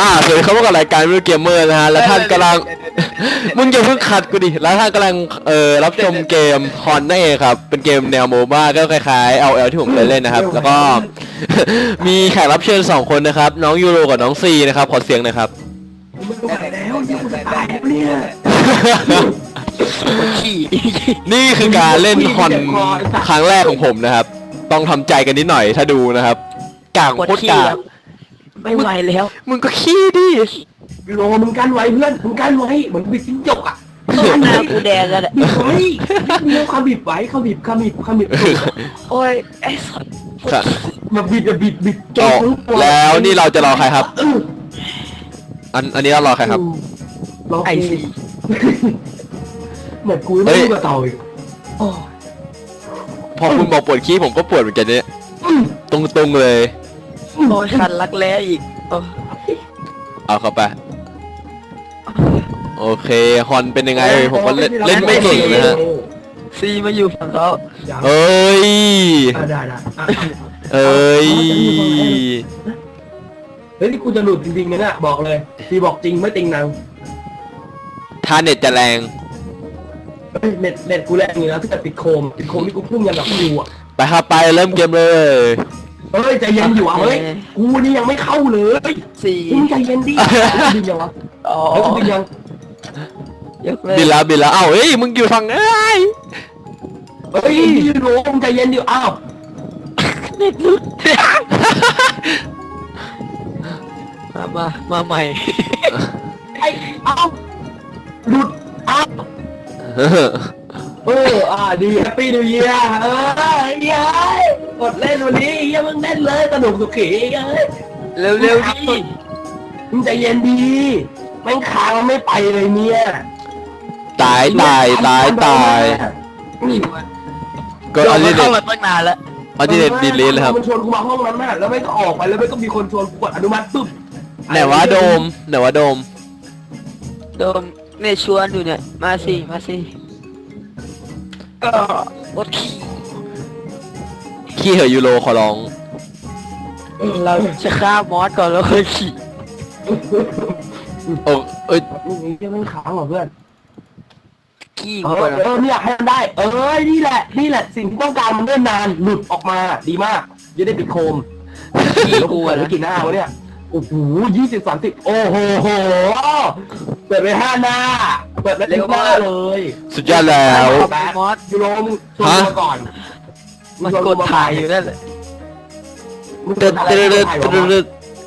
อ่าสวัสดีครับพบกับรายการวิวเกมเมอร์นะฮะ และท่านกำลัง มึงอย่าเพิ่งขัดกูดิ แล้วท่านกำลัง เอ่อ รับชมเกมฮอนนั่นเองครับ เป็นเกมแนวโมบ้าก็คล้ายๆ LL ที่ผมเคยเล่นนะครับ แล้วก็ มีแขกรับเชิญสองคนนะครับ น้องยูโรกับน้องซีนะครับ ขอเสียงหน่อยครับไม่ไหวแล้วยังจะตายแล้วเนี่ยขี่นี่คือการเล่นฮอนครั้งแรกของผมนะครับ ต้องทำใจกันนิดหน่อยถ้าดูนะครับกางปวดโคตรขี่กาครับ ไม่ไหวแล้ว มึงก็ขี้ดิโลมึงกันไว้เพื่อนมึงกันไว้เหมือนบิดจิ้งจกอะหน้ากูแดงกันอะบิดไว้มีเขาบิดไว้เขาบิดเขาบิดเขาบิดโอ้ยไอ้สัสครับมาบิดอะบิดบิดอ๋อแล้วนี่เราจะรอใครครับ อันอันนี้เรารอใครครับรอไอซีเหมือนกูไม่รู้กับเต่าอีกโอ้พอคุณบอกปวดขี้ผมก็ปวดเหมือนกันเนี่ยตรงๆเลย โอ้ยคันรักแร้อีกโอ้เอาเข้าไป โอเคฮอนเป็นยังไง ผมก็เล่นเล่นไม่เก่งนะฮะ ซีมาอยู่ฝั่งเขาเอ้ยได้ได้เอ้ย เฮ้ยนี่กูจะหลุดจริงๆนะเนี่ยบอกเลยทีบอกจริงไม่ติงนางถ้าเน็ตจะแรง เฮ้ยเน็ตเน็ตกูแรงอยู่นะถ้าเกิดติดโคมติดโคมนี่กูพุ่งยันแบบกูอะไปครับไปเริ่มเกมเลย เฮ้ยใจเย็นอยู่อะเฮ้ยกูนี่ยังไม่เข้าเลยซีมึงใจเย็นดิบินยังวะอ๋อเฮ้ยกูบินยังยกเลยบินแล้วบินแล้วเอ้าเฮ้ยมึงอยู่ฝั่งเอ้ยเฮ้ยยืนโมึงใจเย็นดิอ้าวเน็ตลุดมามามาใหม่ ไอ้อ้าวหลุดอ้าว เอออ่าดีแฮปปี้นิวเยียร์เออเย้ยกดเล่นวันนี้เยังมึงเล่นเลยสนุกสุขีเย้ยเร็วเร็วๆดิมึงใจเย็นดีแม่งค้างไม่ไปเลยเนี่ยตายตายตายตายก็อันนี้เข้าเน็ตมาตั้งนานแล้วอันนี้เน็ตดีเลยเลยครับมันชวนกูมาห้องนั้นน่ะแล้วไม่ก็ออกไปแล้วไม่ก็มีคนชวนกูกดอนุมัติปุ๊บไหนวะโดมไหนวะโดม โดมเนี่ยชวนอยู่เนี่ย มาสิ มาสิ เออปวดขี่ขี้เหอะยูโรขอร้อง เราจะฆ่ามอสก่อนแล้วค่อยขี่โอ้เอ้ยมึงยังไม่ค้างเหรอเพื่อน ขี่เอก่ออนเออเนี่ยให้มันได้ เออนี่แหละ นี่แหละ สิ่งที่ต้องการมันเนิ่นนาน หลุดออกมา ดีมากจะได้ปิดโคมขี่แล้วกูกูเปิดอะไปนะกี่หน้าวะเนี่ย โอ้โหยี่สิบสามสิบโอ้โหโหเปิดไปห้าหน้า เปิดไปเร็วมากเลยสุดยอดแล้วแบทมอสยูโรมึงชวนฮะมาก่อนมันกดถ่ายอยู่นั่นแหละมึงตึ๊ดอะไรตึ๊ดตึ๊ดถ่ายวะตึ๊ดตึ๊ด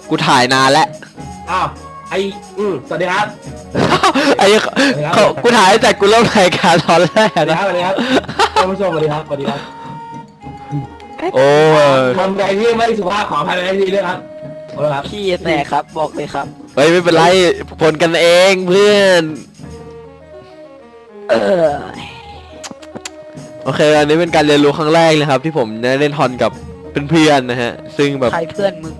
กูถ่ายนานแล้ว อ้าวไออืมสวัสดีครับ ไอ้เขากูถ่ายตั้งแต่กูเริ่มรายการตอนแรกสวัสดีนะ ครับสวัสดีครับท่านผู้ชมสวัสดีครับสวัสดีครับโอ้ยทำใดที่ไม่สุภาพขออภัยในที่ด้วยครับ ขอโทษครับขี่แตกครับบอกเลยครับ เฮ้ยไม่เป็นไรผลกันเองเพื่อน เออโอเค อันนี้เป็นการเรียนรู้ครั้งแรกเลยครับ ที่ผมได้เล่นฮอนกับเพื่อนๆนะฮะ ซึ่งแบบใครเพื่อนมึง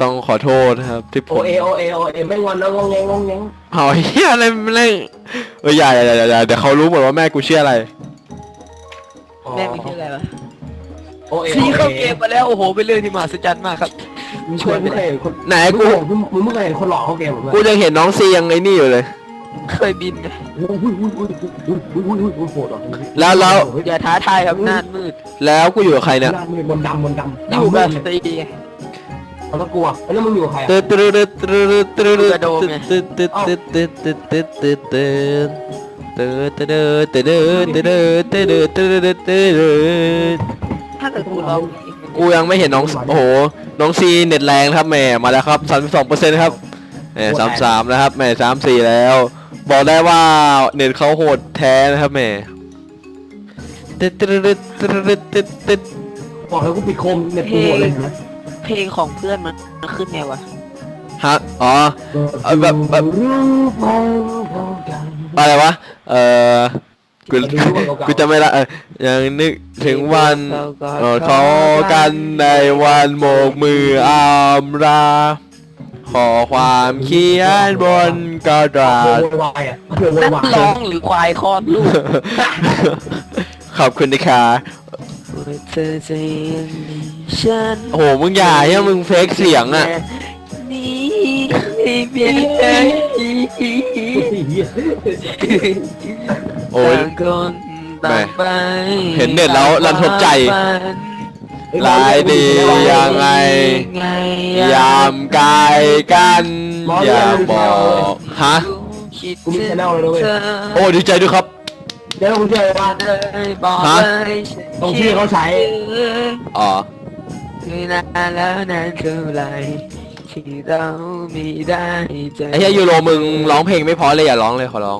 ต้องขอโทษนะครับที่ผโอมเอโอเอโอเอไม่งอนแล้วงงแงงงงแงงเอาเฮียอะไรมันเล่นเอออย่าอย่าอย่าอย่าเดี๋ยวเขารู้หมดว่าแม่กูเชื่ออะไร แม่งไม่ใช่อะไรวะโอเอซีเข้าเกมมาแล้วโอ้โหเป็นเรื่องที่มหัศจรรย์มากครับ มึงชวนไม่เคยเห็นคนไหนกูกูมึงไม่เคยเห็นคนหล่อเข้าเกมหรอกูยังเห็นน้องซียังไอ้นี่อยู่เลย เคยบินไงอุ้ยอุ้ยอุ้ยอุ้ยอุ้ยอุ้ยอุ้ยอุ้ยโหดอะแล้วแล้ว อย่าท้าทายครับหน้ามืดแล้วกูอยู่กับใครเนี่ยหน้ามืดบนดำบนดำอยู่กับดำมืดซีไงเขาต้องกลัวแล้วมึงอยู่กับใครอะตึ๊ดตึ๊ดตึ๊ดตึ๊ดตึ๊ดตึ๊ดกระโดดไงตึ๊ดตึ๊ดตึ๊ดตึ๊ดตึ๊ดตึ๊ด ตึ๊ดตึ๊ดตึ๊ดตึ๊ดตึ๊ดตึ๊ดตึ๊ดตึ๊ดตึ๊ดตึ๊ดตึ๊ดตึ๊ดถ้าเกิดกูร้องกูยังไม่เห็นน้องโอ้โหน้องซีเน็ตแรงนะครับแหม่มาแล้วครับ32เปอร์เซ็นต์ครับแหม่33นะครับแหม่34แล้ว บอกได้ว่าเน็ตเขาโหดแท้นะครับแหม่ตึ๊ดตึ๊ดตึ๊ดตึ๊ดตึ๊ดตึ๊ดบอกแล้วกูปิดโคมเน็ตกูหมดเลยนะเพลงของเพื่อนมันมันขึ้นไงวะฮะอ๋อเอาแบบแบบรู้พอพอกันอะไรวะ เออกูกูจะไม่ละเออยังนึกถึงวันกอดเขากันในวันโบกมืออามรา ขอความเขียนบนกระดาโวษยวายอะโวนัยกวายร้องหรือควายคลอดลูกขอบคุณนะคะเธอจะเห็นดีฉันโอ้โหมึงอย่าเนี่ยมึงเฟกเสียงอะ นี่ไม่เพียงแค่ โอ้ย ต่างคนต่างไปเห็นเน็ตแล้วรันทดใจลายดียังไง ยามกายกันอย่าบอกฮะคิดกูมี channel เลยนะเว้ยโอ้ดีใจด้วยครับ เดี๋ยวมึงเชื่อว่าเลยบอกฮะเลยฉันตรงที่เขาใช้ อ๋อ คือนานแล้วนานเท่าไหร ที่เราไม่ได้เจอไอ้เหี้ยยูโรมึงร้องเพลงไม่เพอเลยอย่าร้องเลยขอร้อง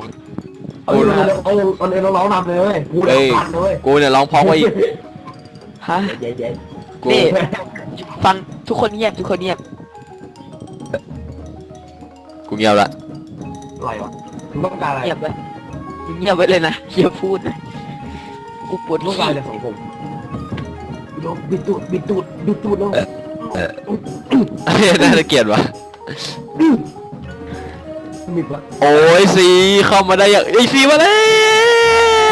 เอาเอาเอาเอาเอาร้องนำเลยเว้ยกูได้เฮ้ยฟันเลยเว้ยกูเนี่ยร้องเพราะกว่าอีกฮะ เย้เย้กูนี่ ฟังทุกคนเงียบทุกคนเงียบกูเงียบละอะไรวะมึงต้องการอะไรเงียบไว้เงียบไว้เลยนะอย่าพูดนะกูปวดต้องขี้การอะไรสังคมบิดตูดบิดตูดบิดตูดแล้ว น่าจะเกลียดวะบิดวะโอ้ยซีเข้ามาได้อย่างไอยซีมาแล้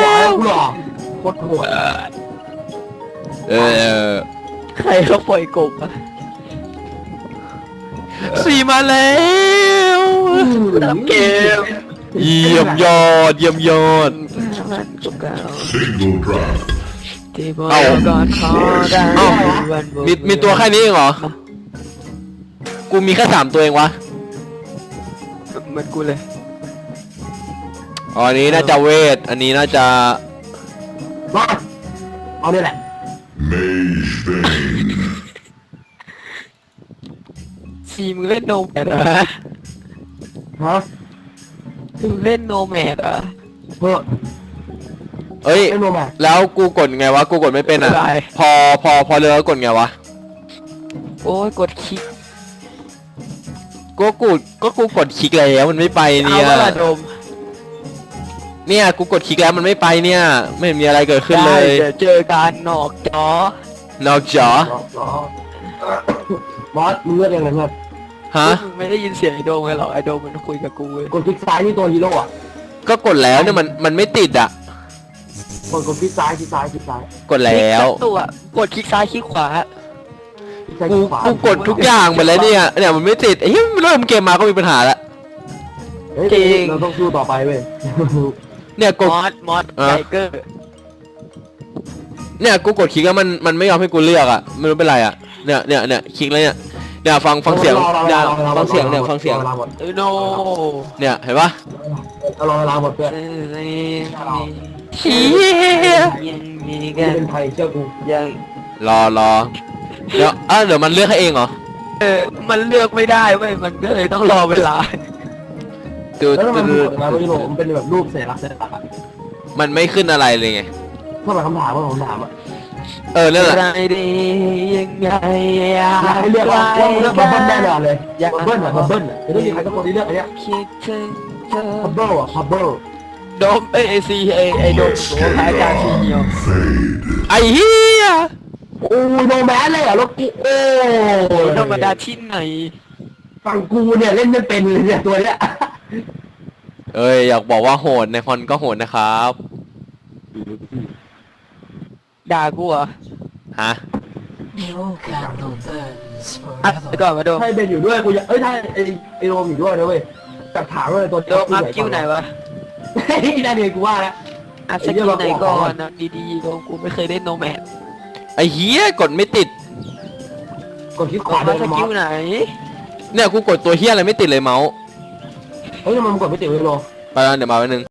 หวานวกูหล่อโคตรโหดเออใครเขาปล่อยกบอะซีมาแล้วเกมเยี่ยมยอดเยี่ยมยอดมันกบเก่า Single drive. ที่บอกเอ้าก่อนขอได้เอ้าวันบุกมีมีตัวแค่นี้เองเหรอ กูมีแค่สามตัวเองวะ เหมือนกูเลย อ๋ออันนี้น่าจะเวท อันนี้น่าจะรอดเอาเนี่ยแหละ Mage Vein. ซีมึงเล่นโนแมดเหรอฮะมึงเล่นโนแมดเหรอเพื่อเอ้ยไอ้โนแมแล้วกูกดไงวะ กูกดไม่เป็นอะไม่ได้ พอ พอ พอเรือก็กดไงวะ โอ้ยกดคลิก ก็กูก็กูกดคลิกแล้วมันไม่ไปเอาเนี่ยว่าละโดมเนี่ยกูกดคลิกแล้วมันไม่ไปเนี่ย ไม่เห็นมีอะไรเกิดขึ้นเลยได้เดี๋ยวเจอการนอกจอนอกจอรอรอบอสมึงเลือกยังไงเพื่อนฮะ มึงไม่ได้ยินเสียงไอโดมเลยหรอกไอโดมมันคุยกับกูเว้ยกดคลิกซ้ายที่ตัวฮีโร่อะก็กดแล้วเนี่ยมันมันไม่ติดอะ กดกดคลิกซ้ายคลิกซ้ายคลิกซ้ายกดแล้วคลิกตัวกดคลิกซ้ายคลิกขวาคลิ กซ้ายคกูลิกขวากูกดทุกอย่างไปแล้วเนี่ยเนี่ยมันไม่ติดไอ้เหี้ยเริ่มเกมมาก็มีปัญหาละ เฮ้ยเราต้องสู้ต่อไปเว้ยเนี่ยกดมอสมอสอะ ไทเกอร์เนี่ยกูกดคลิกแล้วมันมันไม่ยอมให้กูเลือกอะไม่รู้เป็นไรอะเนี่ยเนี่ยเนี่ยคลิกแล้วเนี่ยเนี่ยฟังฟังเสียงเนี่ยฟังเสียงเนี่ยฟังเสียงเวลาหมดเออโนเนี่ยเห็นปะเอารอเวลาหมดเพื่อนเออนี่เชี่ยยังมีกูกันเป็นไทยเชื่อกู ยังรอรอ เดี๋ยวอะเดี๋ยวมันเลือกให้เองเหรอเออมันเลือกไม่ได้เว้ยมันก็เลยต้องรอเวลา ดูแล้วทำไมดูมึงกดมาไม่รู้มันเป็นแบบรูปสัญลักษณ์สัญลักษณ์อะมันไม่ขึ้นอะไรเลยไงทำไมคำถามว่าผมถามอะเออนั่นแหละ อะไรดียังไงอยาอยากให้เลือกว่าว่ามึงเลือกบับเบิ้ลแน่นอนเลยอยากบับเบิ้ลอะบับเบิ้ลอะจะต้องมีใครสักคนที่เลือกอันเนี้ยคิดถึงเธอบับเบิ้ลอะบับเบิ้ลโดมเอซีเอไอโดมตัวคล้ายการซีเนียว Fade. ไอ้เหี้ย โอ้ยโนแมนเลยเหรอรถกูโอ้ยธรรมดาที่ไหน ฝั่งกูเนี่ยเล่นไม่เป็นเลยเนี่ยตัวเนี้ยเอ้ยอยากบอกว่าโหดในคอนก็โหดนะครับด่ากูเหรอฮะอะไปก่อนมาโดมถ้าเบนอยู่ด้วยกูอยากเอ้ยถ้าไอไอโรมอยู่ด้วยนะเว้ยจับถามเลยตัวโดมอัพคิวไหนวะเฮ้ยนั่นเองกูว่าแล้วอัพสกิลไหนก่อนนะดีๆโดมกูไม่เคยเล่นโนแมด ไอ้เหี้ยกดไม่ติด กดคลิกโดขวามเดิอัพนสมอกิสลไหน เนี่ยกูกดตัวเหี้ยอะไรไม่ติดเลยเมาส์เฮ้ยทำไมมันกดไม่ติดเลยโรไปแล้วเดี๋ยวมาแป๊บนึง